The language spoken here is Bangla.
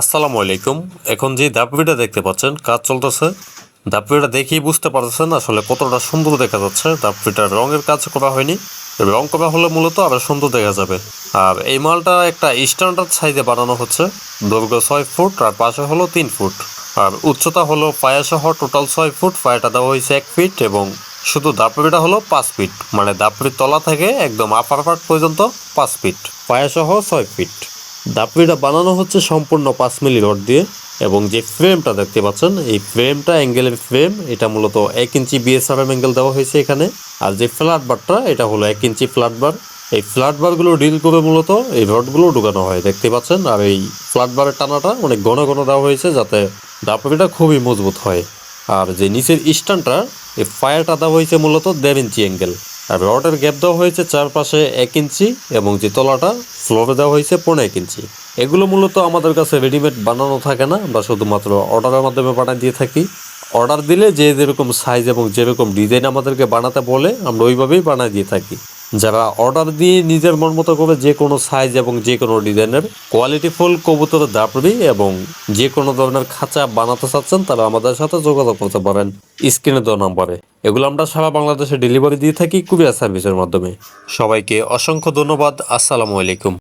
আসসালামু আলাইকুম। এখন যে দাপিটা দেখতে পাচ্ছেন, কাজ চলতেছে। দাপিটা দেখেই বুঝতে পারছেন আসলে কতটা সুন্দর দেখা যাচ্ছে। দাপিটার রঙের কাজ করা হয়নি রং করা হলে মূলত আরও সুন্দর দেখা যাবে। আর এই মালটা একটা স্ট্যান্ডার্ড সাইজে বানানো হচ্ছে। দৈর্ঘ্য ছয় ফুট, আর পাশে হলো তিন ফুট। আর উচ্চতা হলো পায়া সহ টোটাল ছয় ফুট। পায়াটা দেওয়া হয়েছে এক ফিট এবং শুধু দাপড়িটা হলো পাঁচ ফিট মানে দাপড়ির তলা থেকে একদম আপার পার্ট পর্যন্ত পাঁচ ফিট পায়া সহ ছয় ফিট দাপড়িটা বানানো হচ্ছে সম্পূর্ণ পাঁচ মিলি রড দিয়ে, এবং যে ফ্রেমটা দেখতে পাচ্ছেন, এই ফ্রেমটা অ্যাঙ্গেলের ফ্রেম এটা মূলত এক ইঞ্চি বিএসআরএম অ্যাঙ্গেল দেওয়া হয়েছে এখানে, আর যে ফ্ল্যাট বারটা এটা হলো এক ইঞ্চি ফ্ল্যাট বার এই ফ্ল্যাট বারগুলো ডিল করে মূলত এই রডগুলো ঢুকানো হয়, দেখতে পাচ্ছেন, আর এই ফ্ল্যাট বারের টানাটা অনেক ঘন ঘন দেওয়া হয়েছে যাতে দাপড়িটা খুবই মজবুত হয়। আর যে নিচের স্ট্যান্ডটা এই ফায়ারটা দেওয়া হয়েছে মূলত দেড় ইঞ্চি অ্যাঙ্গেল আর রডের গ্যাপ দেওয়া হয়েছে চারপাশে এক ইঞ্চি এবং যে তলাটা ফ্লোরে দেওয়া হয়েছে পনেরো এক ইঞ্চি। এগুলো মূলত আমাদের কাছে রেডিমেড বানানো থাকে না, আমরা শুধুমাত্র অর্ডারের মাধ্যমে বানিয়ে দিয়ে থাকি। অর্ডার দিলে যে যেরকম সাইজ এবং যেরকম ডিজাইন আমাদেরকে বানাতে বলে, আমরা ওইভাবেই বানিয়ে দিয়ে থাকি। যারা অর্ডার দিয়ে নিজের মন মতো করে যে কোনো সাইজ এবং যে কোনো ডিজাইনের কোয়ালিটিফুল কবুতরের দাপড়ি এবং যে কোনো ধরনের খাঁচা বানাতে চাচ্ছেন, তারা আমাদের সাথে যোগাযোগ করতে পারেন। স্ক্রিনে দেওয়া নম্বরে। এগুলো আমরা সারা বাংলাদেশে ডেলিভারি দিয়ে থাকি কুরিয়ার সার্ভিসের মাধ্যমে। সবাইকে অসংখ্য ধন্যবাদ। আসসালামু আলাইকুম।